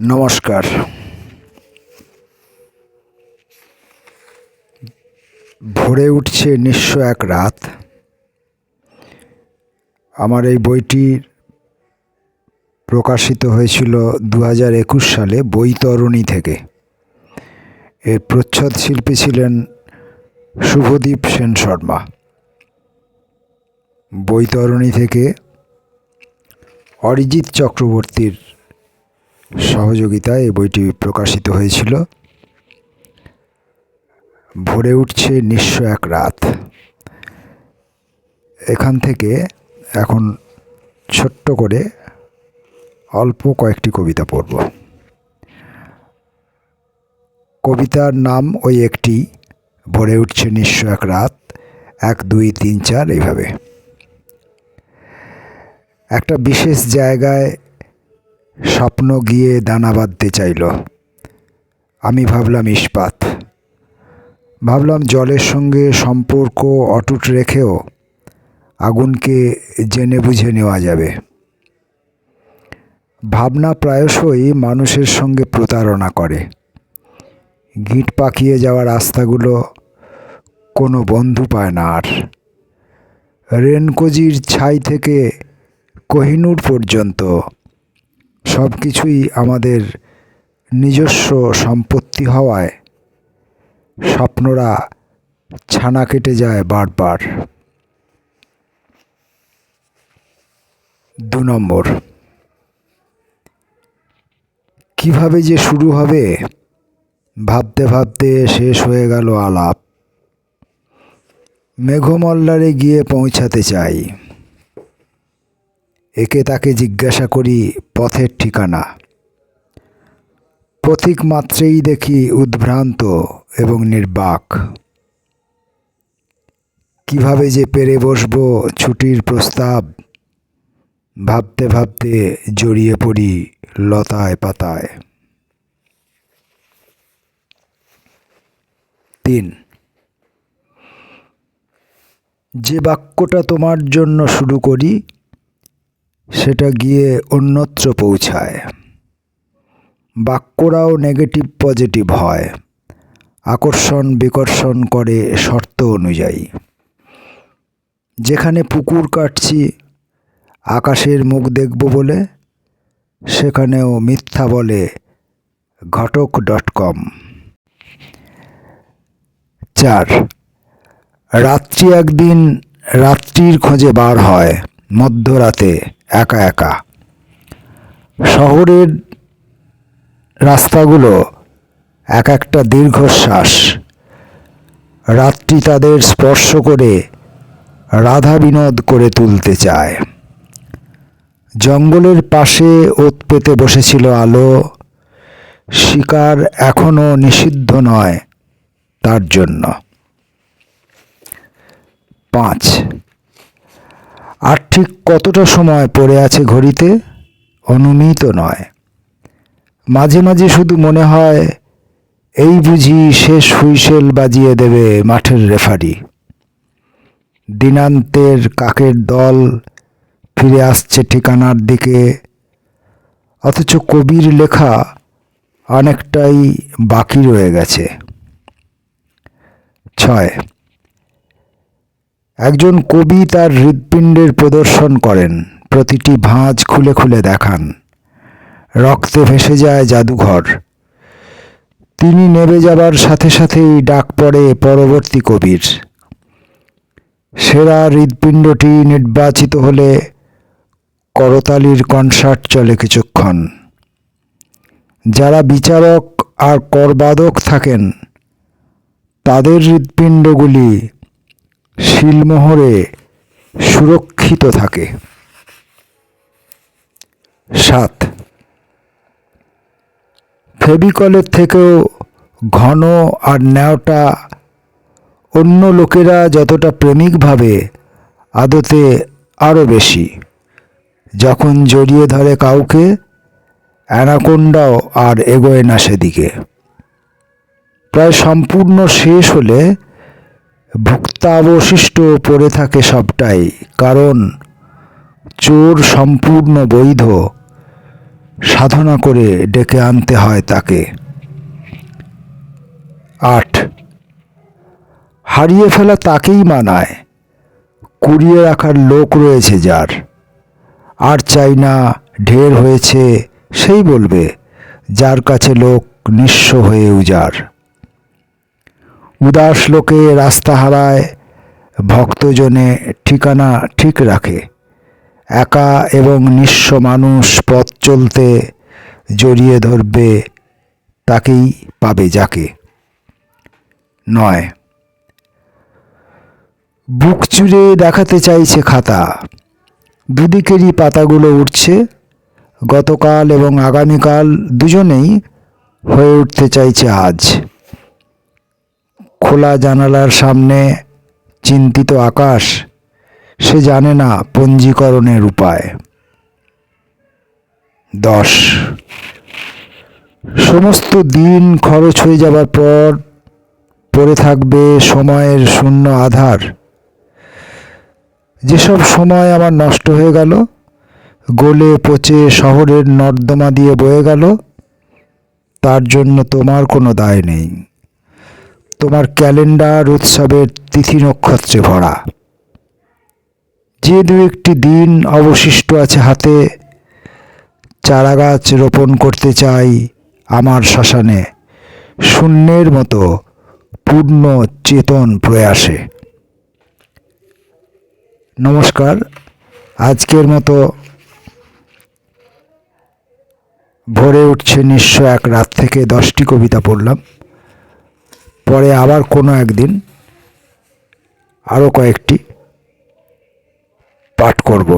নমস্কার। ভরে উঠছে নিঃস্ব এক রাত। আমার এই বইটি প্রকাশিত হয়েছিল দু একুশ সালে বৈতরণী থেকে। এর প্রচ্ছদ শিল্পী ছিলেন শুভদীপ সেন শর্মা। বৈতরণী থেকে অরিজিৎ চক্রবর্তীর সহযোগিতায় এই বইটি প্রকাশিত হয়েছিল। ভরে উঠছে নিঃস্ব এক রাত। এখান থেকে এখন ছোট্ট করে অল্প কয়েকটি কবিতা পড়ব। কবিতার নাম ওই একটি, ভরে উঠছে নিঃস্ব এক রাত, এক, দুই, তিন, চার, এইভাবে। একটা বিশেষ জায়গায় স্বপ্ন গিয়ে দানা বাঁধতে চাইল। আমি ভাবলাম ইস্পাত ভাবলাম, জলের সঙ্গে সম্পর্ক অটুট রেখেও আগুনকে জেনে বুঝে নেওয়া যাবে। ভাবনা প্রায়শই মানুষের সঙ্গে প্রতারণা করে। গিট পাকিয়ে যাওয়া রাস্তাগুলো কোনো বন্ধু পায় না আর। রেনকোজির ছাই থেকে কোহিনূর পর্যন্ত সব কিছুই আমাদের নিজস্ব সম্পত্তি হওয়ায় স্বপ্নরা ছানা কেটে যায় বারবার। দু নম্বর। কীভাবে যে শুরু হবে, ভাবতে ভাবতে শেষ হয়ে গেল আলাপ। মেঘমল্লারে গিয়ে পৌঁছাতে চাই। একে তাকে জিজ্ঞাসা করি, পথের ঠিকানা? প্রতীক মাত্রেই দেখি উদ্ভ্রান্ত এবং নির্বাক। কীভাবে যে পেরে বসবো ছুটির প্রস্তাব? ভাবতে ভাবতে জড়িয়ে পড়ি লতায় পাতায়। তিন। যে বাক্যটা তোমার জন্য শুরু করি সেটা গিয়ে অন্যত্র পৌঁছায়। বাক্যরাও নেগেটিভ পজিটিভ হয়। আকর্ষণ বিকর্ষণ করে শর্ত অনুযায়ী। যেখানে পুকুর কাটছি, আকাশের মুখ দেখব বলে, সেখানেও মিথ্যা বলে ঘটক ডট কম চার, রাত্রি একদিন রাত্রির খোঁজে বার হয়। মধ্যরাতে একা একা। শহরের রাস্তাগুলো এক একটা দীর্ঘশ্বাস। রাত্রি তাদের স্পর্শ করে রাধা বিনোদ করে তুলতে চায়। জঙ্গলের পাশে ওত পেতে বসেছিল আলো। শিকার এখনও নিষিদ্ধ নয় তার জন্য। পাঁচ আর ঠিক কতটা সময় পড়ে আছে ঘড়িতে, অনুমিত নয়। মাঝে মাঝে শুধু মনে হয়, এই বুঝি শেষ হুইসেল বাজিয়ে দেবে মাঠের রেফারি। দিনান্তের কাকের দল ফিরে আসছে ঠিকানার দিকে। অথচ কবির লেখা অনেকটাই বাকি রয়ে গেছে। ছয় একজন কবি তার হৃৎপিণ্ডের প্রদর্শন করেন, প্রতিটি ভাঁজ খুলে খুলে দেখান। রক্তে ভেসে যায় জাদুঘর। তিনি নেবে যাবার সাথে সাথেই ডাক পড়ে পরবর্তী কবির। সেরা হৃৎপিণ্ডটি নির্বাচিত হলে করতালির কনসার্ট চলে কিছুক্ষণ। যারা বিচারক আর করবাদক থাকেন, তাদের হৃৎপিণ্ডগুলি শিলমোহরে সুরক্ষিত থাকে। সাত ফেবিকলের থেকেও ঘন আর ন্যাওটা অন্য লোকেরা যতটা প্রেমিক ভাবে আদতে আরও বেশি। যখন জড়িয়ে ধরে কাউকে, অ্যানাকোন্ডাও আর এগোয় না সেদিকে। প্রায় সম্পূর্ণ শেষ হলে ভুক্তাবশিষ্ট পড়ে থাকে সবটাই, কারণ চোর সম্পূর্ণ বৈধ। সাধনা করে ডেকে আনতে হয় তাকে। আট। হারিয়ে ফেলা তাকেই মানায়। কুড়িয়ে রাখার লোক রয়েছে যার। আর চাই না ঢের হয়েছে, সেই বলবে, যার কাছে লোক নিঃস্ব হয়ে উজাড় উদাস লোকে রাস্তা হারায় ভক্তজনে ঠিকানা ঠিক রাখে। একা এবং নিঃস্ব মানুষ পথ চলতে জড়িয়ে ধরবে তাকেই পাবে যাকে। নয়। বুক চুড়ে দেখাতে চাইছে খাতা। দুদিকেরই পাতাগুলো উঠছে গতকাল এবং আগামীকাল দুজনেই হয়ে উঠতে চাইছে আজ। খোলা জানালার সামনে চিন্তিত আকাশ, সে জানে না পঞ্জীকরণের উপায়। দশ। সমস্ত দিন খরচ হয়ে যাবার পর পড়ে থাকবে সময়ের শূন্য আধার। যেসব সময় আমার নষ্ট হয়ে গেল, গলে পচে শহরের নর্দমা দিয়ে বয়ে গেল, তার জন্য তোমার কোনো দায় নেই। তোমার ক্যালেন্ডার উৎসবের তিথি নক্ষত্রে ভরা। যে দু একটি দিন অবশিষ্ট আছে হাতে, চারাগাছ রোপণ করতে চাই আমার শ্মশানে। শূন্যের মতো পূর্ণ চেতন প্রয়াসে নমস্কার, আজকের মতো ভরে উঠছে নিঃস্ব এক রাত থেকে দশটি কবিতা পড়লাম। পরে আবার কোনো একদিন আরও কয়েকটি পাঠ করব।